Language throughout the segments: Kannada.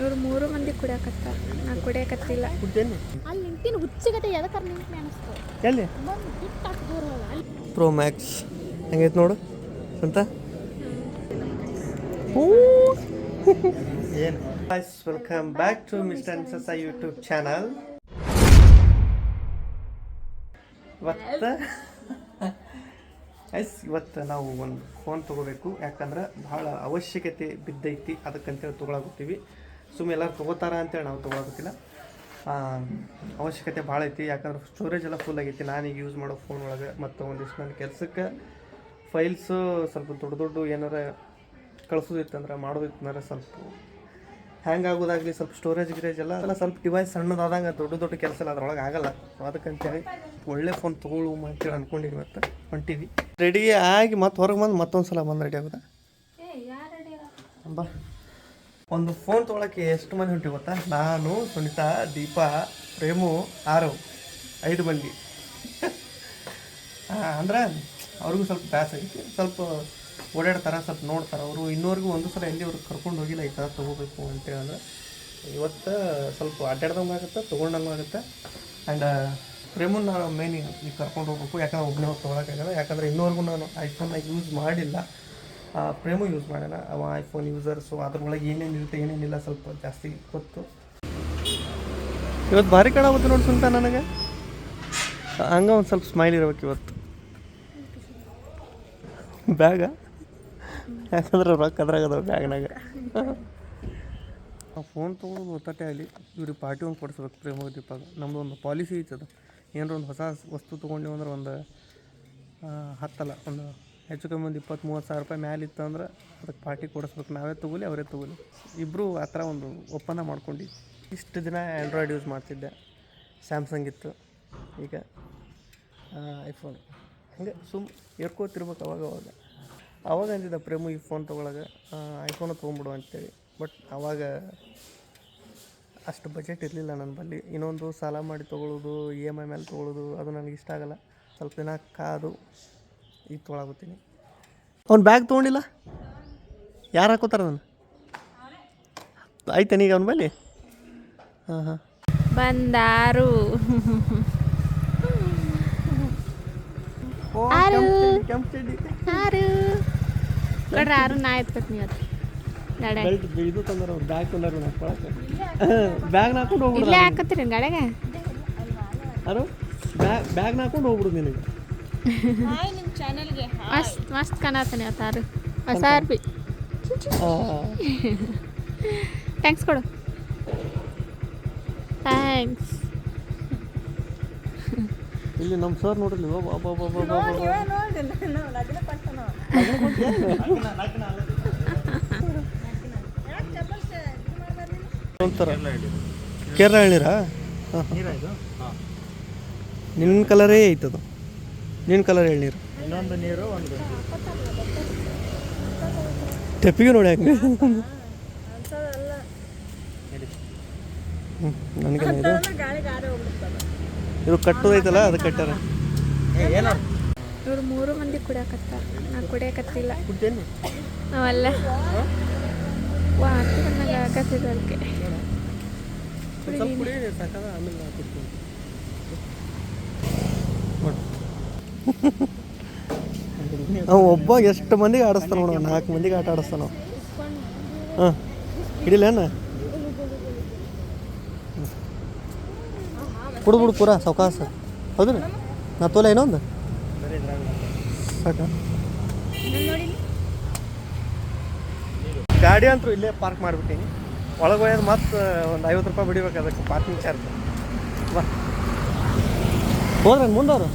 ಇವ್ರು ಮೂರು ಮಂದಿ ಕುಡಿಯಾಕತ್ತಾರ. ನಾ ಕುಡಿಯಾಕತ್ತಿಲ್ಲ. ಅಲ್ಲಿ ನಿಂತಿನ ಹುಚ್ಚಗತೆ ಎದಕ್ಕಾರ ನಿಂತು ಅನಿಸ್ತು ಎಲ್ಲಿ? ಪ್ರೋ ಮ್ಯಾಕ್ಸ್ ಹೆಂಗೈತೆ ನೋಡು? ಅಂತ ಏನು? Welcome back to mister and ಸಸ YouTube channel ಇವತ್ತು ಐಸ್ ಇವತ್ತು ನಾವು ಒಂದು ಫೋನ್ ತೊಗೋಬೇಕು. ಯಾಕಂದ್ರೆ ಭಾಳ ಅವಶ್ಯಕತೆ ಬಿದ್ದೈತಿ. ಅದಕ್ಕಂತೇಳಿ ತೊಗೊಳಕತ್ತೀವಿ ಸುಮ್ಮನೆ ಎಲ್ಲರೂ ತೊಗೋತಾರ ಅಂತೇಳಿ ನಾವು ತೊಗೊಳಕತ್ತಿಲ್ಲ ಅವಶ್ಯಕತೆ ಭಾಳ ಐತಿ. ಯಾಕಂದ್ರೆ ಸ್ಟೋರೇಜ್ ಎಲ್ಲ ಫುಲ್ ಆಗೈತಿ. ನಾನೀಗ ಯೂಸ್ ಮಾಡೋ ಫೋನ್ ಒಳಗೆ ಮತ್ತು ಒಂದಿಷ್ಟು ನನ್ನ ಕೆಲಸಕ್ಕೆ ಫೈಲ್ಸು ಸ್ವಲ್ಪ ದೊಡ್ಡ ದೊಡ್ಡ ಏನಾರ ಕಳಿಸೋದಿತ್ತಂದ್ರೆ ಮಾಡೋದಿತ್ತಂದ್ರೆ ಸ್ವಲ್ಪ ಹ್ಯಾಂಗ್ ಆಗೋದಾಗಲಿ ಸ್ವಲ್ಪ ಸ್ಟೋರೇಜ್ ಗಿರೇಜ್ ಎಲ್ಲ ಎಲ್ಲ ಸ್ವಲ್ಪ ಡಿವೈಸ್ ಸಣ್ಣದಾದಂಗೆ ದೊಡ್ಡ ದೊಡ್ಡ ಕೆಲಸ ಎಲ್ಲ ಅದ್ರೊಳಗೆ ಆಗಲ್ಲ. ಅದಕ್ಕಂತೇಳಿ ಒಳ್ಳೆ ಫೋನ್ ತೊಗೊಳು ಅಂತೇಳಿ ಅಂದ್ಕೊಂಡಿವಿ ಮತ್ತೆ ಹೊಂಟಿವಿ. ರೆಡಿ ಆಗಿ ಮತ್ತೆ ಹೊರಗೆ ಬಂದು ಮತ್ತೊಂದು ಸಲ ಬಂದು ರೆಡಿ ಆಗೋದಾ? ಬಾ. ಒಂದು ಫೋನ್ ತೊಗೊಳಕ್ಕೆ ಎಷ್ಟು ಮಂದಿ ಹೊಂಟಿ ಗೊತ್ತಾ? ನಾನು, ಸುನಿತಾ, ದೀಪಾ, ಪ್ರೇಮು ಆರವ್ ಐದು ಮಂದಿ. ಅಂದ್ರೆ ಅವ್ರಿಗೂ ಸ್ವಲ್ಪ ಬ್ಯಾಸ್ ಐತಿ. ಸ್ವಲ್ಪ ಓಡಾಡ್ತಾರೆ, ಸ್ವಲ್ಪ ನೋಡ್ತಾರೆ ಅವರು. ಇನ್ನೂವರೆಗೂ ಒಂದು ಸಲ ಎಲ್ಲಿ ಅವ್ರಿಗೆ ಕರ್ಕೊಂಡು ಹೋಗಿಲ್ಲ ಈ ಥರ ತೊಗೋಬೇಕು ಅಂತೇಳಿ ಅಂದ್ರೆ ಇವತ್ತು ಸ್ವಲ್ಪ ಅಡ್ಡಾಡ್ದಂಗೆ ಆಗುತ್ತೆ, ತೊಗೊಂಡಂಗೆ ಆಗುತ್ತೆ. ಆ್ಯಂಡ್ ಪ್ರೇಮನ್ ನಾನು ಮೇನ್ ಈಗ ಕರ್ಕೊಂಡು ಹೋಗ್ಬೇಕು. ಯಾಕಂದ್ರೆ ಒಬ್ಬನೇ ತೊಗೊಳಕ್ಕಾಗಲ್ಲ. ಯಾಕಂದ್ರೆ ಇನ್ನೋರ್ಗು ನಾನು ಐಫೋನ್ನ ಯೂಸ್ ಮಾಡಿಲ್ಲ. ಪ್ರೇಮು ಯೂಸ್ ಮಾಡೋಣ ಅವ ಐಫೋನ್ ಯೂಸರ್ ಸೊ ಅದ್ರೊಳಗೆ ಏನೇನು ಇರುತ್ತೆ ಏನೇನಿಲ್ಲ ಸ್ವಲ್ಪ ಜಾಸ್ತಿ ಗೊತ್ತು. ಇವತ್ತು ಭಾರಿ ಕಾಣಾಗುತ್ತೆ ನೋಡಿ ಸುಂತ ನನಗೆ. ಹಂಗ ಒಂದು ಸ್ವಲ್ಪ ಸ್ಮೈಲ್ ಇರಬೇಕು ಇವತ್ತು. ಬ್ಯಾಗ? ಯಾಕಂದ್ರೆ ರೊಕ್ಕ ಅದ್ರಾಗ ಬ್ಯಾಗ್ನಾಗ. ಬ್ಯಾಗ್ನಾಗ ಫೋನ್ ತೊಗೊಂಡು ಒತ್ತಟೆ ಆಗಲಿ. ಇವ್ರಿಗೆ ಪಾರ್ಟಿ ಒಂದು ಕೊಡಿಸ್ಬೇಕು ಪ್ರೇಮ ದೀಪಾಗ ನಮ್ಮದು ಒಂದು ಪಾಲಿಸಿ ಐತದ ಏನಾರ ಒಂದು ಹೊಸ ವಸ್ತು ತೊಗೊಂಡೆವು ಅಂದ್ರೆ ಒಂದು ಆ, ಹತ್ತಲ್ಲ ಒಂದು ಹೆಚ್ಚು ಕಮ್ಮಿ ಒಂದು ಇಪ್ಪತ್ತು ಮೂವತ್ತು ಸಾವಿರ ರೂಪಾಯಿ ಮ್ಯಾಲೆ ಇತ್ತು ಅಂದ್ರೆ ಅದಕ್ಕೆ ಪಾರ್ಟಿ ಕೊಡಿಸ್ಬೇಕು. ನಾವೇ ತಗೊಲಿ ಅವರೇ ತಗೊಲಿ ಇಬ್ಬರು ಆ ಥರ ಒಂದು ಒಪ್ಪಂದ ಮಾಡ್ಕೊಂಡು ಇಷ್ಟು ದಿನ ಆ್ಯಂಡ್ರಾಯ್ಡ್ ಯೂಸ್ ಮಾಡ್ತಿದ್ದೆ. ಸ್ಯಾಮ್ಸಂಗ್ ಇತ್ತು. ಈಗ ಐಫೋನ್ ಹಂಗೆ ಸುಮ್ ಏರ್ಕೋತಿರ್ಬೇಕು ಅವಾಗ ಅವಾಗ. ಅವಾಗ ಅಂದಿದ್ದ ಪ್ರೇಮು ಈ ಫೋನ್ ತೊಗೊಳಗೆ. ಐಫೋನ ತೊಗೊಂಬಿಡು ಅಂತೇಳಿ. ಬಟ್ ಅವಾಗ ಅಷ್ಟು ಬಜೆಟ್ ಇರಲಿಲ್ಲ ನನ್ನ ಬಳಿ ಇನ್ನೊಂದು ಸಾಲ ಮಾಡಿ ತೊಗೊಳ್ಳೋದು ಇ ಎಂ ಐ ಮೇಲೆ ತೊಗೊಳ್ಳೋದು ಅದು ನನಗೆ ಇಷ್ಟ ಆಗಲ್ಲ. ಸ್ವಲ್ಪ ದಿನ ಕಾದು ಈಗ ತೊಗೊಳಗುತ್ತೀನಿ ಅವ್ನು ಬ್ಯಾಗ್ ತೊಗೊಂಡಿಲ್ಲ? ಯಾರು ಹಾಕೋತಾರ ನಾನು ಈಗ ಅವ್ನ ಬಲ್ಲಿ? ಹಾಂ ಹಾಂ. ಬಂದಾರು. ನೋಡ್ರಿ ಆರು ನಾ ಎತ್ಕೊತ್ ನೀವು ಗಾಡ್ಯಾಗ ಬೆಲ್ಟ್ ಇದು ತಂದಾರ ಅವ್ರು ಬ್ಯಾಗ್ ತಂದಾರ ಬ್ಯಾಗ್ ಹಾಕೊಂಡು ಹೋಗ್ಬಿಡು ಇಲ್ಲೇ ಹಾಕತ್ತೀರಿ ಗಾಡ್ಯಾಗ ಅರು ಬ್ಯಾಗ್ ಬ್ಯಾಗ್ ಹಾಕೊಂಡು ಹೋಗ್ಬಿಡು ನಿನಗೆ. ಮಸ್ತ್ ಮಸ್ತ್ ಕಾಣತ್ತಾನೆ ಇವತ್ತು ಆರು ಹೊಸ ಅರ್ಬಿ ಥ್ಯಾಂಕ್ಸ್ ಕೊಡು. ಥ್ಯಾಂಕ್ಸ್ ಇಲ್ಲಿ ನಮ್ಮ ಸರ್ ನೋಡ್ರಿ ಬಾಬಾ ಬಾಬಾ ಬಾಬಾ ಒಂಥರ. ಕೇರಳ ಎಳ್ನೀರಾ ಹಾಂ ನಿನ್ನ ಕಲರೇ ಐತದು. ನಿನ್ನ ಕಲರ್ ಎಳ್ನೀರು ಇನ್ನೊಂದು ನೀರು ಒಂದು ತೆಪ್ಪಿಗೆ ನೋಡಿ ಹಂಗೆ ನನಗೆ ಇದು ಇದು ಕಟ್ಟೋದೈತಲ್ಲ ಅದು ಕಟ್ಟಾರ? ಏನೋ? ಇವ್ರು ಮೂರು ಮಂದಿ ಕುಡಿಯಾಕತ್ತಾರ ನಾ ಕುಡಿಯಕತ್ತಿಲ್ಲ ಕುಡ್ತೇನೆ. ನಾವಲ್ಲ. ವಾ ನನಗೆ ಆಗತ್ತಿದ್ದು ಅದಕ್ಕೆ ಸ್ವಲ್ಪ ಕುಡಿ ಸಾಕದ ಆಮೇಲೆ ನಾ ಕುಡ್ತೀನಿ ನೋಡು ಅವ ಒಬ್ಬ ಎಷ್ಟು ಮಂದಿಗೆ ಆಡಿಸ್ತಾನ ನೋಡ ನಾಲ್ಕು ಮಂದಿಗೆ ಆಟ ಆಡಿಸ್ತಾನ. ಹಾಂ ಹಿಡಿಲೇನ ಕುಡ್ಬಿಡು ಪೂರ, ಸಾವಕಾಸ. ಹೌದು ನಾ ತೋಲೆ ಇನ್ನೊಂದು? ಗಾಡಿ ಅಂತೂ ಇಲ್ಲೇ ಪಾರ್ಕ್ ಮಾಡಿಬಿಟ್ಟಿನಿ. ಒಳಗೆ ಹೋಯೋದು ಮತ್ತೆ, ಒಂದು ಐವತ್ತು ರೂಪಾಯಿ ಬಿಡಿಬೇಕು ಅದಕ್ಕೆ ಪಾರ್ಕಿಂಗ್ ಚಾರ್ಜ್. ಬಾ. ಹೋದ್ರೆ ಮುಂದವರು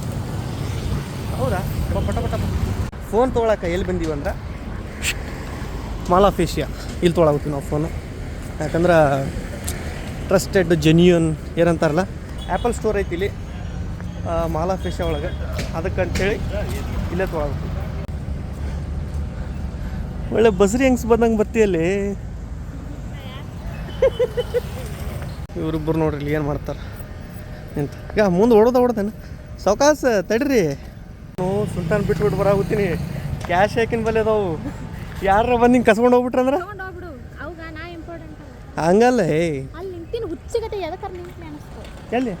ಹೌದಾ? ಪಟ ಪಟ. ಫೋನ್ ತೊಗೊಳಕ್ಕೆ ಎಲ್ಲಿ ಬಂದೀವಿ ಅಂದ್ರೆ? ಏಷ್ಯಾ ಇಲ್ಲಿ ತೊಗೊಳಕತ್ತೀವಿ ನಾವು ಫೋನು. ಯಾಕಂದ್ರೆ ಟ್ರಸ್ಟೆಡ್ ಜೆನ್ಯೂನ್ ಏನಂತಾರಲ್ಲ ಆ್ಯಪಲ್ ಸ್ಟೋರ್ ಐತಿ ಇಲ್ಲಿ. ಮಾಲ್ ಆಫ್ ಏಷ್ಯಾ ಒಳಗೆ. ಅದಕ್ಕಂತೇಳಿ ಇಲ್ಲೇ ತೊಗೊಳಗುತ್ತೀವಿ ಒಳ್ಳೆ ಬಸ್ರಿ ಹೆಂಗ್ಸ್ ಬಂದಂಗೆ ಬರ್ತೀಯಲ್ಲಿ ಇವರಿಬ್ಬರು ನೋಡ್ರಿ ಇಲ್ಲಿ ಏನು ಮಾಡ್ತಾರೆ. ನಿಂತ. ಈಗ ಮುಂದೆ ಓಡೋದ ಓಡ್ತಾನೆ ಸಾವಕಾಸ, ತಡ್ರಿ. ಸುಲ್ತಾನ್ ಬಿಟ್ಬಿಟ್ಟು ಬರಾಗುತ್ತೀನಿ ಕ್ಯಾಶ್ ಹಾಕಿನ ಬಲ್ಲಿ ಅದಾವು? ಯಾರ ಬಂದು ಹಿಂಗೆ ಕಸ್ಕೊಂಡು ಹೋಗ್ಬಿಟ್ರಂದ್ರೆ ಹಂಗಲ್ಲ ಎಲ್ಲಿ?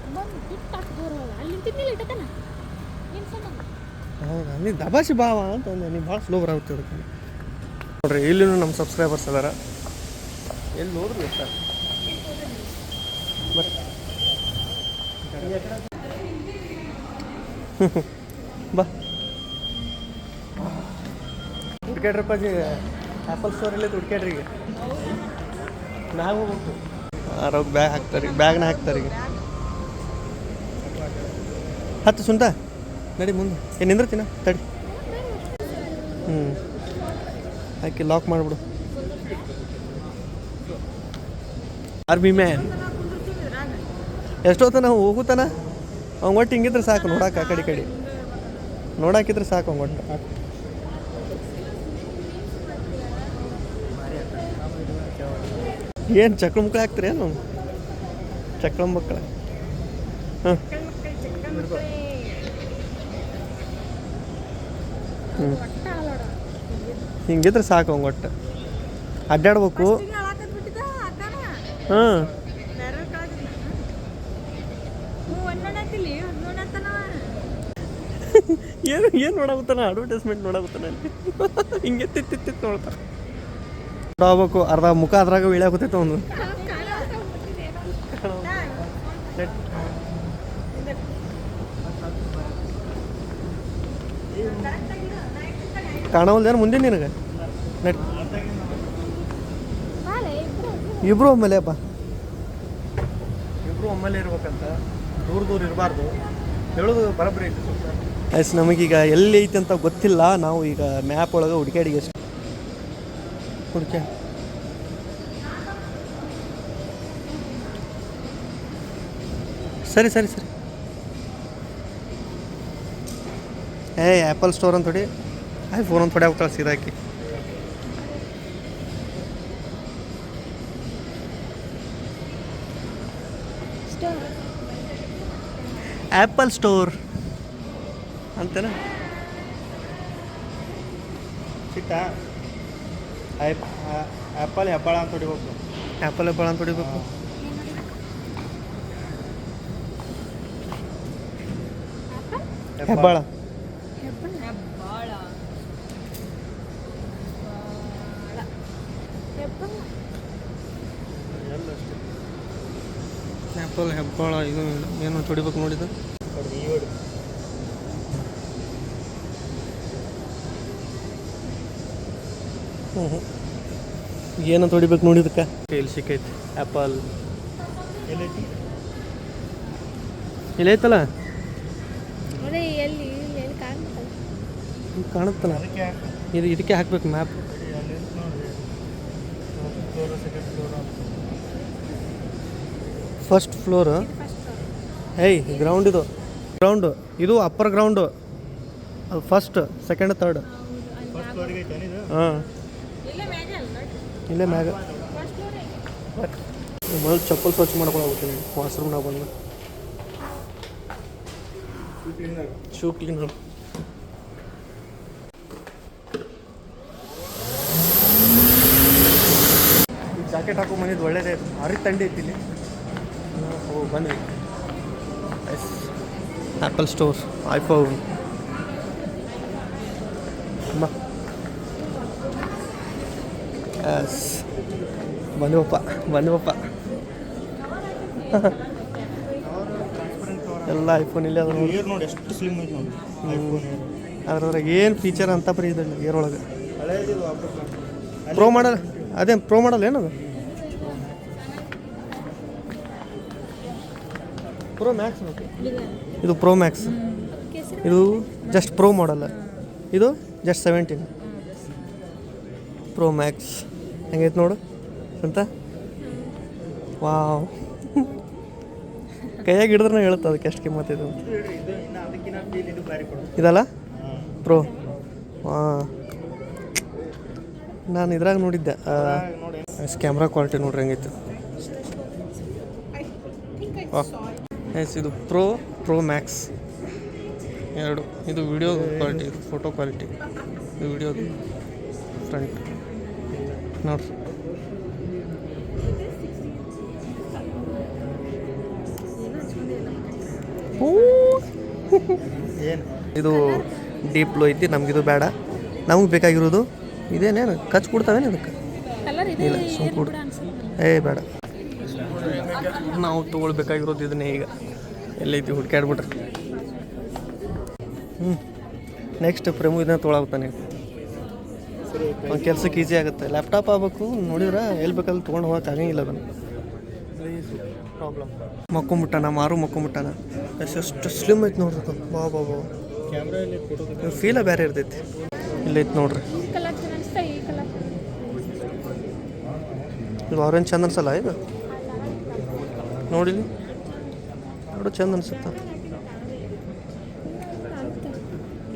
ಹೌದಾ. ನೀ ದಬಾಸಿ ಬಾವ ಅಂತ ಅಂದೆ. ನೀ ಭಾಳ ಸ್ಲೋ ಬರಾಗುತ್ತೆ ಅದಕ್ಕೆ. ನೋಡ್ರಿ ಇಲ್ಲಿನೂ ನಮ್ಮ ಸಬ್ಸ್ಕ್ರೈಬರ್ಸ್ ಅದಾರ. ಎಲ್ಲಿ ನೋಡ್ರಿ ಸರ್ ಬರ್ರಿ ಬಾ. ಹುಡ್ಕ್ಯಾಡ್ರಪ್ಪಾಜಿ ಆ್ಯಪಲ್ ಸ್ಟೋರಲ್ಲಿ ಹುಡ್ಕ್ಯಾಡ್ರಿ ಈಗ. ಮ್ಯಾಗ ಹೋಗ್ಬೇಕು. ಆರೋಗ್ಯ ಬ್ಯಾಗ್ ಹಾಕ್ತಾರೆ ಬ್ಯಾಗ್ನ ಹಾಕ್ತಾರೆ ಈಗ. ಹತ್ತು ಸುಂತ ನಡಿ ಮುಂದೆ. ಏನು ನಿಂದ್ರತಿನ? ತಡಿ. ಹ್ಞೂ ಹಾಕಿ ಲಾಕ್ ಮಾಡಿಬಿಡು. ಆರ್ಮಿ ಮ್ಯಾನ್ ಎಷ್ಟೋತನ ನಾವು ಹೋಗುತ್ತಾನ ಅವ್ನು ಒಟ್ಟು ಹಿಂಗಿದ್ರೆ ಸಾಕು ನೋಡಕ್ಕೆ ಆ ಕಡೆ ಕಡೆ. ನೋಡಾಕಿದ್ರೆ ಸಾಕು ಒಟ್ಟು ಏನು ಚಕ್ಳ ಮುಕ್ಳ ಹಾಕ್ತೀರಿ ಏನು? ಚಕ್ಳ ಮಕ್ಕಳ ಹಾಂ. ಹ್ಞೂ ಹಿಂಗಿದ್ರೆ ಸಾಕು ಒಟ್ಟು. ಅಡ್ಡಾಡ್ಬೇಕು. ಹಾಂ. ಏನು ಏನು ನೋಡಾಗುತ್ತಾನ ಅಡ್ವರ್ಟೈಸ್ಮೆಂಟ್ ನೋಡಾಗುತ್ತಾನ ಅಲ್ಲಿ? ಹಿಂಗೆ ತಿತ್ತಿತ್ತು ನೋಡ್ತಾರೆ ನೋಡಬೇಕು ಅರ್ಧ ಮುಖ ಅದ್ರಾಗ ಇಳಿಯಾಗುತ್ತೈತೆ ಒಂದು ಕಾಣವಲ್ದೇನು ಮುಂದೆ ನಿನಗೆ? ನೆಟ್. ಇಬ್ರು ಒಮ್ಮೆಲೆ ಅಪ್ಪ ಇಬ್ರು ಒಮ್ಮೆಲೆ ಇರ್ಬೇಕಂತ ದೂರ ದೂರ ಇರಬಾರ್ದು. ಹೇಳೋದು ಬರಬ್ರಿ ಎಸ್ ನಮಗೀಗ ಎಲ್ಲಿ ಐತೆ ಅಂತ ಗೊತ್ತಿಲ್ಲ. ನಾವು ಈಗ ಮ್ಯಾಪ್ ಒಳಗೆ ಹುಡುಕಾಡಿಗೆ ಎಷ್ಟು ಹುಡುಕ ಸರಿ ಸರಿ ಸರಿ. ಏ ಆ್ಯಪಲ್ ಸ್ಟೋರ್ ಅಂತ ಹೊಡಿ. ಐ ಫೋನ್ ಅಂತ ಹೊಡಿ ಹೋಗ್ತಾಳೆ ಸೀದಾಕಿ ಆ್ಯಪಲ್ ಸ್ಟೋರ್ ಅಂತೇನ? ಸಿಕ್ತಾ ಆ್ಯಪಲ್ ಹೆಬ್ಬಾಳ ಅಂತ ಹೊಡಿಬೇಕು. ಆ್ಯಪಲ್ ಹೆಬ್ಬಾಳ ಅಂತ ಹೊಡಿಬೇಕು? ಹೆಬ್ಬಾಳ. ಆ್ಯಪಲ್ ಹೆಬ್ಬಾಳ ಇದು ಏನು ಹೊಡಿಬೇಕು ನೋಡಿದ? ಹ್ಞೂ ಹ್ಞೂ ಏನಂತ ಹೊಡಿಬೇಕು ನೋಡಿದಕ್ಕೆ ಇಲ್ಲಿ ಸಿಕ್ಕೈತಿ. ಆ್ಯಪಲ್ ಎಲ್ಲಿ ಐತಲ್ಲ? ಕಾಣ್ತಲ್ಲ ಇಲ್ಲಿ ಕಾಣುತ್ತಲ್ಲ? ಇದು ಇದಕ್ಕೆ ಹಾಕ್ಬೇಕು ಮ್ಯಾಪ್ ಫಸ್ಟ್ ಫ್ಲೋರ್ ಏಯ್ ಗ್ರೌಂಡ್ ಇದು. ಗ್ರೌಂಡು ಇದು upper ground first second third ಹಾಂ. ಇಲ್ಲೇ ಮ್ಯಾಗ. ಮೊದಲು ಚಪ್ಪಲ್ ಸ್ವಚ್ಛ ಮಾಡ್ಕೊಳಾಗುತ್ತೆ ವಾಶ್ರೂಮ್ನಾಗ ಬಂದು. ಶೂ ಕ್ಲೀನ್ ಜಾಕೆಟ್ ಹಾಕೋ ಮನೇದು ಒಳ್ಳೇದೇ ಭಾರಿ ತಂಡಿ ಐತಿ ಇಲ್ಲಿ ಓ ಬನ್ನಿ ಎಸ್ ಆ್ಯಪಲ್ ಸ್ಟೋರ್ ಐಫೋನ್ ಅಮ್ಮ ಎಸ್ ಬಂದವಪ್ಪ ಬಂದವಪ್ಪ ಎಲ್ಲ ಐಫೋನ್ ಇಲ್ಲ ಅದ್ರ ನೋಡಿ ನೋಡಿ ಎಷ್ಟು ಸ್ಲಿಮ್ ಐತೆ ನೋಡಿ. ಅದ್ರೊಳಗೆ ಏನು ಫೀಚರ್ ಅಂತ ಬರೀ ಇದೆ ಏರೊಳಗೆ ಒಳಗೆ ಪ್ರೋ ಮಾಡಲ್ ಅದೇ ಪ್ರೋ ಮಾಡಲ್ ಏನದು? ಪ್ರೋ ಮ್ಯಾಕ್ಸ್ ಇದು ಪ್ರೋ ಮ್ಯಾಕ್ಸ್ ಇದು ಜಸ್ಟ್ ಪ್ರೋ ಮಾಡಲ್ ಇದು ಜಸ್ಟ್ ಸೆವೆಂಟೀನ್ ಪ್ರೋ ಮ್ಯಾಕ್ಸ್ ಹೆಂಗೈತೆ ನೋಡು ಅಂತ ವಾವ್. ಕೈಯಾಗಿ ಹಿಡಿದ್ರೆ ಹೇಳುತ್ತೆ ಅದಕ್ಕೆ ಎಷ್ಟು ಕಿಮ್ಮತ್ತಿದೆ ಇದಲ್ಲ? ಪ್ರೋ ಹಾಂ ನಾನು ಇದ್ರಾಗ ನೋಡಿದ್ದೆ. ನೋಡಿ ಕ್ಯಾಮ್ರಾ ಕ್ವಾಲಿಟಿ ನೋಡ್ರಿ ಹೆಂಗೈತೆ. ಎಸ್, ಇದು ಪ್ರೋ ಪ್ರೋ ಮ್ಯಾಕ್ಸ್ ಎರಡು. ಇದು ವಿಡಿಯೋ ಕ್ವಾಲಿಟಿ ಇದು ಫೋಟೋ ಕ್ವಾಲಿಟಿ ಇದು ವಿಡಿಯೋದು ಫ್ರಂಟ್ ಹಾಕಿ ನೋಡ್ರಿ ಇದು ಡೀಪ್ ಬ್ಲೂ ಐತಿ ನಮಗಿದು ಬೇಡ. ನಮಗೆ ಬೇಕಾಗಿರೋದು ಇದೇನೇನು? ಕಚ್ ಕೊಡ್ತಾವೇನು ಅದಕ್ಕೆ ಇಲ್ಲ ಸುಮ್ ಕೊಡು ಏ ಬೇಡ. ನಾವು ತೊಗೊಳ್ಬೇಕಾಗಿರೋದು ಇದನ್ನೇ ಈಗ. ಎಲ್ಲೈತಿ ಹುಡ್ಕ್ಯಾಡ್ಬಿಟ್ರೆ. ಹ್ಞೂ ನೆಕ್ಸ್ಟ್ ಪ್ರೇಮು ಇದನ್ನ ತೊಗೊಳಾಗ್ತಾನೆ ಒಂದು ಕೆಲಸಕ್ಕೆ ಈಸಿ ಆಗುತ್ತೆ. ಲ್ಯಾಪ್ಟಾಪ್ ಆಗಬೇಕು ನೋಡಿದ್ರೆ ಎಲ್ಲಿ ಬೇಕಲ್ಲಿ ತೊಗೊಂಡು ಹೋಗಕ್ಕೆ ಆಗಂಗಿಲ್ಲ ಅದನ್ನು. ಪ್ರಾಬ್ಲಮ್ ಮಕ್ಕೊಂಬಿಟ್ಟಾನ ಮಾರು ಮಕ್ಕೊಂಬಿಟ್ಟಾನ. ಎಷ್ಟು ಸ್ಲಿಮ್ ಐತೆ ನೋಡ್ರಿ ಅದು. ಬಾ ಬಾ ಬಾ ಫೀಲ ಬೇರೆ ಇರ್ತೈತಿ. ಇಲ್ಲೈತೆ ನೋಡ್ರಿ. ಇದು ಆರೆಂಜ್ ಚಂದ ಅನ್ಸಲ್ಲ ಇದು? ನೋಡಿಲಿ? ನೋಡು ಚಂದ ಅನ್ಸುತ್ತ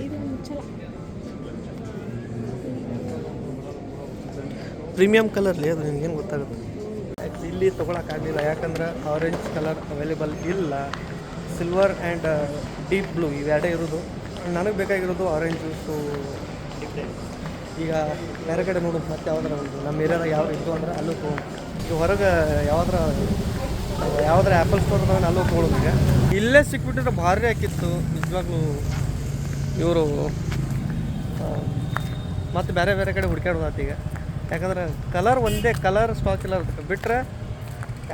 ಇದು ಮುಚ್ಚಲ ಪ್ರೀಮಿಯಂ ಕಲರ್ಲಿ ಅದು ಏನು ಗೊತ್ತಾಗುತ್ತೆ? ಇಲ್ಲಿ ತೊಗೊಳಕ್ಕಾಗಲಿಲ್ಲ ಯಾಕಂದ್ರೆ ಆರೆಂಜ್ ಕಲರ್ ಅವೈಲೇಬಲ್ ಇಲ್ಲ. ಸಿಲ್ವರ್ ಆ್ಯಂಡ್ ಡೀಪ್ ಬ್ಲೂ ಇವೆರಡೇ ಇರೋದು. ನನಗೆ ಬೇಕಾಗಿರೋದು ಆರೆಂಜ್ ಜ್ಯೂಸು ಈಗ ಬೇರೆ ಕಡೆ ನೋಡು, ಮತ್ತೆ ಯಾವ್ದಾರ ಒಂದು. ನಮ್ಮ ಏರಿಯಾದಾಗ ಯಾವ ಇದ್ದು ಅಂದ್ರೆ ಅಲ್ಲೂ ತೊಗೊಂಡು. ಈಗ ಹೊರಗೆ ಯಾವ್ದಾರ ಯಾವ್ದಾರ ಆ್ಯಪಲ್ ಸ್ಟೋರ್ ಅಲ್ಲೂ ತೊಗೊಳೋದು ಈಗ. ಇಲ್ಲೇ ಸಿಕ್ಬಿಟ್ಟಿದ್ರೆ ಭಾರಿ ಹಾಕಿತ್ತು. ನಿಜವಾಗ್ಲೂ ಇವರು ಮತ್ತು ಬೇರೆ ಬೇರೆ ಕಡೆ ಹುಡ್ಕ್ಯಾಡೋದಾತು ಈಗ. ಯಾಕಂದ್ರೆ ಕಲರ್ ಒಂದೇ ಕಲರ್ ಸ್ಟಾಕ್ ಇಲ್ಲ ಬಿಟ್ಟರೆ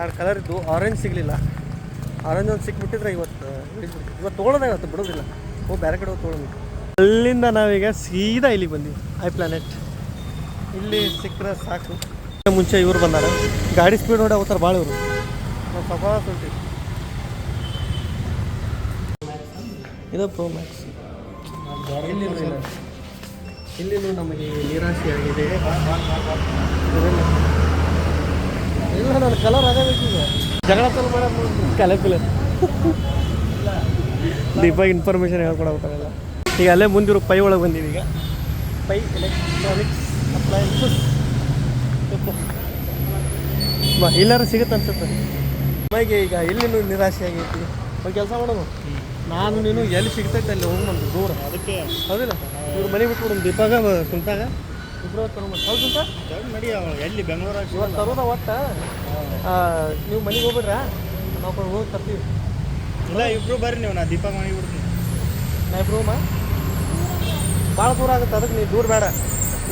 ಎರಡು ಕಲರ್ ಇದ್ದು ಆರೆಂಜ್ ಸಿಗಲಿಲ್ಲ. ಆರೆಂಜ್ ಒಂದು ಸಿಕ್ಬಿಟ್ಟಿದ್ರೆ ಇವತ್ತು. ಇವತ್ತು ತೊಗೊಳೋದೇ ಇವತ್ತು ಬಿಡೋದಿಲ್ಲ. ಹೋಗಿ ಬೇರೆ ಕಡೆ ಹೋಗಿ ಅಲ್ಲಿಂದ ನಾವೀಗ ಸೀದಾ ಇಲ್ಲಿಗೆ ಬಂದ್ವಿ ಐ ಪ್ಲಾನೆಟ್ ಇಲ್ಲಿ ಸಿಕ್ಕರೆ ಸಾಕು. ಮುಂಚೆ ಇವ್ರು ಬಂದಾರ. ಗಾಡಿ ಸ್ಪೀಡ್ ನೋಡಿ ಅವತ್ತಾರ ಭಾಳ ಇವರು. ನಾವು ಸಫಾ ಹೊಂಟಿವಿ. ಇದು ಪ್ರೋ ಮ್ಯಾಕ್ಸ್ ಇಲ್ಲಿನೂ ಇಲ್ಲ ಇಲ್ಲಿನೂ ನಮಗೆ ನಿರಾಶೆ ಆಗಿದೆ ಇದೆಲ್ಲ. ಇಲ್ಲ ನನ್ನ ಕಲರ್ ಅದೇ ಬೇಕೀಗ ಜಗಳ ಸಲ ಮಾಡೋ ಕಲಪಿಲ್ಲ ದೀಪ ಇನ್ಫಾರ್ಮೇಷನ್ ಹೇಳ್ಕೊಡಬೇಕಾಗಲ್ಲ ಈಗ ಅಲ್ಲೇ ಮುಂದಿರೋ ಪೈ ಒಳಗೆ ಬಂದೀವಿ ಈಗ. ಪೈ ಎಲೆಕ್ಟ್ರಾನಿಕ್ಸ್ ಅಪ್ಲಯನ್ಸಸ್ ಎಲ್ಲರೂ ಸಿಗುತ್ತೆ ಅನ್ಸುತ್ತೆ. ಮೈಗೆ ಈಗ ಎಲ್ಲಿನೂ ನಿರಾಶೆ ಆಗೈತಿ. ಕೆಲಸ ಮಾಡೋದು. ನಾನು ನೀನು ಎಲ್ಲಿ ಸಿಗ್ತೈತೆ ಅಲ್ಲಿ ಹೋಗಿ ದೂರ. ಅದಕ್ಕೆ. ಹೌದಿಲ್ಲ? ಇವ್ರು ಮನೆ ದೀಪಾಗ ಸುಂತಾಗ ಇಬ್ಬರು ಹೌದು ಸುಂತ ಜಾಗ ನಡಿ ಅವ? ಎಲ್ಲಿ ಬೆಂಗಳೂರಾಗ ಇವತ್ತು ತರೋದ ಒಟ್ಟ? ನೀವು ಮನೆಗೆ ಹೋಗ್ಬಿಡ್ರಾ? ನಾವು ಹೋಗಿ ತರ್ತೀವಿ. ಇಲ್ಲ ಇಬ್ರು ಬರ್ರಿ ನೀವು ನಾ ದೀಪಾಗ ಮನೆಗೆ ಬಿಡ್ತೀನಿ. ನಾ ಇಬ್ರು ಮಾ ಭಾಳ ದೂರ ಆಗುತ್ತೆ ಅದಕ್ಕೆ ನೀವು ದೂರ ಬೇಡ.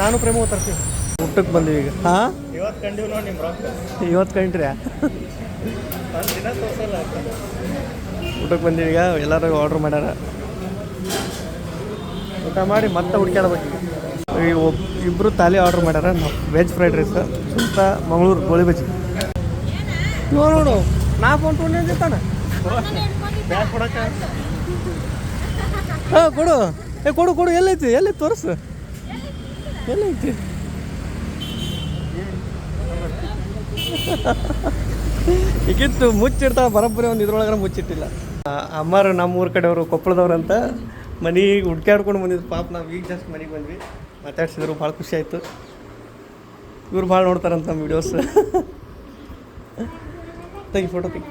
ನಾನು ಪ್ರೇಮ ತರ್ತೀವಿ ಊಟಕ್ಕೆ ಬಂದೀವಿ ಈಗ. ಹಾಂ? ಇವತ್ತು ಕಂಡಿವ್ ನೋಡಿ ನಿಮ್ಮ ರೊಕ್ಕ. ಇವತ್ತು ಕಂಡ್ರಿ ಒಂದು ದಿನ ತೋರ್ಸಲ್ಲ ಊಟಕ್ಕೆ ಬಂದೀವಿ ಈಗ ಎಲ್ಲರೂ ಆರ್ಡ್ರ್ ಮಾಡ್ಯಾರ. ಊಟ ಮಾಡಿ ಮತ್ತೆ ಹುಡ್ಕ್ಯಾಡ್ಬೇಕು. ಈ ಒಬ್ ಇಬ್ಬರು ತಾಲಿ ಆರ್ಡ್ರ್ ಮಾಡ್ಯಾರ ವೆಜ್ ಫ್ರೈಡ್ ರೈಸ್ ಸುತ್ತ ಮಂಗಳೂರು ಗೋಳಿ ಬಜ್ಜಿ. ನೋಡು, ನಾ ಫೋನ್ ಕೊಡಕ್ಕ? ಹಾಂ, ಕೊಡು. ಏ, ಕೊಡು ಕೊಡು. ಎಲ್ಲೈತಿ? ಎಲ್ಲಿ ತೋರಿಸು. ಎಲ್ಲೈತಿ? ಈಗಿತ್ತು ಮುಚ್ಚಿಡ್ತಾವ ಬರೋಬ್ಬರಿ ಒಂದು ಇದ್ರೊಳಗ ಮುಚ್ಚಿಟ್ಟಿಲ್ಲ. ಅಮ್ಮಾರು ನಮ್ಮ ಊರ ಕಡೆಯವರು ಕೊಪ್ಪಳದವ್ರು ಅಂತ ಮನೆಗೆ ಹುಡ್ಕ್ಯಾಡ್ಕೊಂಡು ಬಂದಿದ್ರು ಪಾಪ ನಾವು ಈಗ ಜಸ್ಟ್ ಮನೆಗೆ ಬಂದ್ವಿ. ಮಾತಾಡ್ಸಿದ್ರು, ಭಾಳ ಖುಷಿ ಆಯಿತು. ಇವ್ರು ಭಾಳ ನೋಡ್ತಾರಂತ ನಮ್ಮ ವಿಡಿಯೋಸ್ ತೆಗಿ ಫೋಟೋ ತೆಗಿ.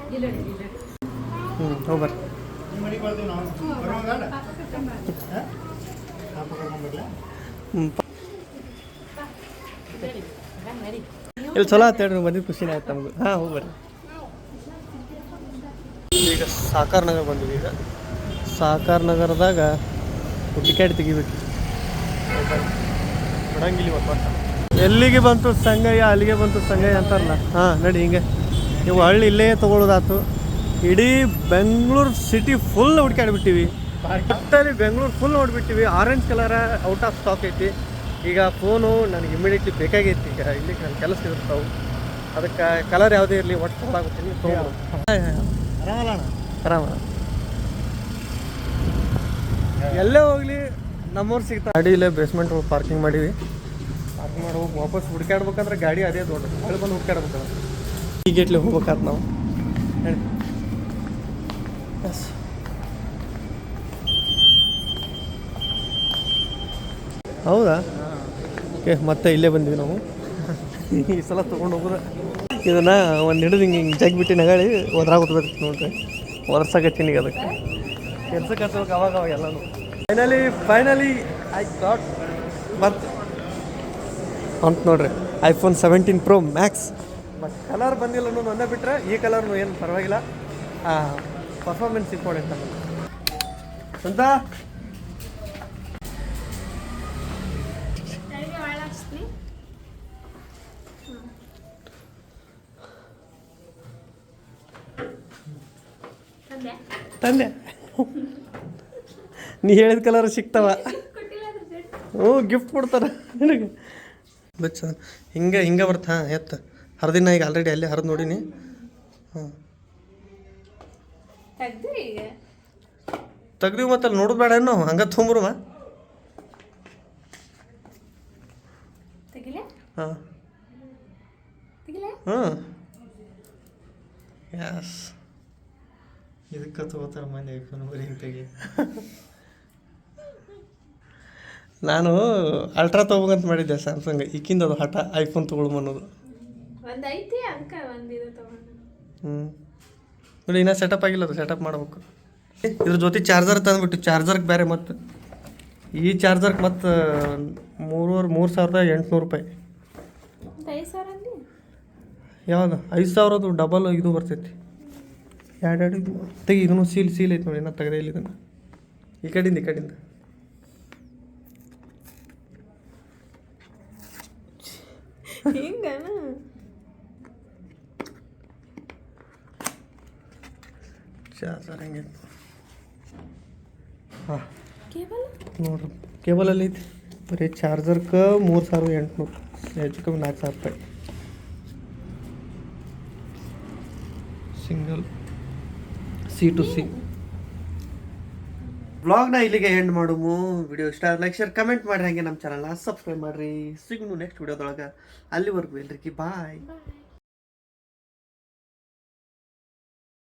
ಹ್ಞೂ ಹೋಗ್ಬರ್ರಿ ಇಲ್ಲಿ ಚಲೋ ಆಯ್ತು ಹೇಳ್ರಿ ಬಂದಿದ್ದು ಖುಷಿನೇ ಆಯ್ತು ನಮ್ಗೆ. ಹಾಂ ಹೋಗ್ಬರ್ರಿ ಈಗ ಸಾಕಾರ ನಗರ ಬಂದಿವಿ ಈಗ. ಸಾಕಾರ ನಗರದಾಗ ಟಿಕೆಟ್ ತೆಗಿಬೇಕು. ಬಿಡಂಗಿಲ್ಲ ಇವತ್ತು ಎಲ್ಲಿಗೆ ಬಂತು ಸಂಗಯ್ಯ ಅಲ್ಲಿಗೆ ಬಂತು ಸಂಗಯ್ಯ ಅಂತಾರಲ್ಲ? ಹಾಂ ನಡಿ ಹಿಂಗೆ. ನೀವು ಹಳ್ಳಿ ಇಲ್ಲೇ ತೊಗೊಳ್ಳೋದಾತು ಇಡೀ ಬೆಂಗಳೂರು ಸಿಟಿ ಫುಲ್ ಹುಡ್ಕಾಡ್ಬಿಟ್ಟಿವಿ ಅಷ್ಟಲ್ಲಿ Bengaluru full ನೋಡ್ಬಿಟ್ಟಿವಿ. Orange colour out of stock ಐತಿ. ಈಗ ಫೋನು ನನಗೆ ಇಮಿಡಿಯೇಟ್ಲಿ ಬೇಕಾಗೈತಿ. ಈಗ ಇಲ್ಲಿ ನನ್ನ ಕೆಲಸ ಇರ್ತಾವೆ. ಅದಕ್ಕೆ ಕಲರ್ ಯಾವುದೇ ಇರಲಿ ಒಟ್ಟು ತೊಗೊಳಾಗುತ್ತೀನಿ ಅಣ್ಣ? ಆರಾಮ ಎಲ್ಲೇ ಹೋಗ್ಲಿ ನಮ್ಮವ್ರು ಸಿಗ್ತಾರೆ ಗಾಡಿ ಇಲ್ಲೇ ಬೇಸ್ಮೆಂಟ್ ಪಾರ್ಕಿಂಗ್ ಮಾಡೀವಿ ಪಾರ್ಕಿಂಗ್ ಮಾಡಿ ಹೋಗಿ ವಾಪಸ್ ಹುಡ್ಕಾಡ್ಬೇಕಂದ್ರೆ ಗಾಡಿ ಅದೇ ದೊಡ್ಡ ಅಲ್ಲಿ ಬಂದು ಹುಡ್ಕಾಡ್ಬೇಕಂದ್ರೆ ಈ ಗೇಟ್ಲಿ ಹೋಗ್ಬೇಕಾತ್ ನಾವು. ಹೇಳಿ. ಎಸ್ ಹೌದಾ? ಓಕೆ ಮತ್ತೆ ಇಲ್ಲೇ ಬಂದ್ವಿ ನಾವು. ಈ ಸಲ ತೊಗೊಂಡು ಹೋಗೋದ. ಇದನ್ನು ಒಂದು ಹಿಡಿದು ಹಿಂಗೆ ಹಿಂಗೆ ಜಗ್ಬಿಟ್ಟು ನಗಾಳಿ ಒದ್ರಾಗ ಹೋಗ್ಬೇಕು ನೋಡ್ರಿ. ಒರ್ಸಾಗತ್ತೀನಿ ಅದಕ್ಕೆ. ಕೆಲ್ಸಕ್ಕೆ ಹಚ್ಬೇಕು ಅವಾಗ ಅವಾಗ ಎಲ್ಲನೂ. ಫೈನಲಿ ಫೈನಲಿ ಐ ಗಾಟ್ ಮತ್ ಅಂತ ನೋಡ್ರಿ iPhone seventeen pro max but colour ಬಂದಿಲ್ಲ ಅನ್ನೋದು ಬಿಟ್ಟರೆ ಈ ಕಲರ್ನು ಏನು ಪರವಾಗಿಲ್ಲ. ಪರ್ಫಾರ್ಮೆನ್ಸ್ ಇಂಪಾರ್ಟೆಂಟ್ ಅಂತ ನೀ ಹೇಳಿದ ಕಲರ್ ಸಿಕ್ತವ. ಹ್ಞೂ ಗಿಫ್ಟ್ ಕೊಡ್ತಾರ ನಿನಗೆ. ಬಚ್ಚ ಹಿಂಗೆ ಹಿಂಗೆ ಬರ್ತ ಹಾಂ ಎತ್ತ. ಹರಿದಿನ ಈಗ ಆಲ್ರೆಡಿ ಅಲ್ಲೇ ಹರಿದು ನೋಡೀನಿ. ಹಾಂ. ತೆಗ್ದೀವಿ ಮತ್ತೆ ಅಲ್ಲಿ ನೋಡೋದು ಬೇಡ ನಾವು ಹಂಗೆ ತೊಂಬ್ರವ. ಹಾಂ. ಹಾಂ ಯಸ್ ಇದಕ್ಕೆ ತಗೋತಾರೆ ಮನೆ ಐಫೋನ್ ಬರೀ ತೆಗಿ. ನಾನು ಅಲ್ಟ್ರಾ ತೊಗೋಬೇಕಂತ ಮಾಡಿದ್ದೆ ಸ್ಯಾಮ್ಸಂಗ್ ಈಕಿಂದ ಅದು ಹಠ ಐಫೋನ್ ತೊಗೊಳ್ಮ ಅನ್ನೋದು. ಹ್ಞೂ ನೋಡಿ ಇನ್ನೂ ಸೆಟಪ್ ಆಗಿಲ್ಲ ಅದು ಸೆಟಪ್ ಮಾಡ್ಬೇಕು. ಇದ್ರ ಜೊತೆ ಚಾರ್ಜರ್ ತಂದ್ಬಿಟ್ಟು ಚಾರ್ಜರ್ಗೆ ಬೇರೆ ಮತ್ತು ಈ ಚಾರ್ಜರ್ಗೆ ಮತ್ತು ಮೂರುವರೆ ಮೂರು ಸಾವಿರದ ಎಂಟುನೂರು ರೂಪಾಯಿ. ಯಾವ್ದು? ಐದು ಸಾವಿರದ್ದು ಡಬಲ್ ಇದು ಬರ್ತೈತಿ. ಎರಡೆರಡು ತೆಗಿ ಇದನ್ನು ಸೀಲ್ ಸೀಲ್ ಐತೆ ನೋಡಿ ಇನ್ನೂ ತೆಗೆದೇ ಇಲ್ಲ ಇದನ್ನು. ಈ ಕಡೆಯಿಂದ ಈ ಕಡೆಯಿಂದ. ಹಿಂಗನ ಚಾರ್ಜರ್ ಹೆಂಗೆ ಹಾಂ ಕೇಬಲ್ ನೋಡ್ರಿ ಕೇಬಲಲ್ಲಿ ಐತಿ ಬರೀ ಚಾರ್ಜರ್ಗೆ ಮೂರು ಸಾವಿರದ ಎಂಟುನೂರು ಹೆಚ್ಚು ಕಮ್ಮಿ ನಾಲ್ಕು ಸಾವಿರ ರೂಪಾಯಿ ಸಿಂಗಲ್ ಸಿ ಟು ಸಿ ಬ್ಲಾಗ್ನ ಇಲ್ಲಿಗೆ ಎಂಡ್ ಮಾಡುಮು. ವಿಡಿಯೋ ಇಷ್ಟ ಲೈಕ್ ಶೇರ್ ಕಮೆಂಟ್ ಮಾಡಿರಿ, ಹಾಗೆ ನಮ್ಮ ಚಾನಲ್ನ ಸಬ್ಸ್ಕ್ರೈಬ್ ಮಾಡಿರಿ. ಸಿಗ್ನು ನೆಕ್ಸ್ಟ್ ವಿಡಿಯೋದೊಳಗೆ. ಅಲ್ಲಿವರೆಗೂ ಎಲ್ರಿಗಿ ಬಾಯ್ ಬಾಯ್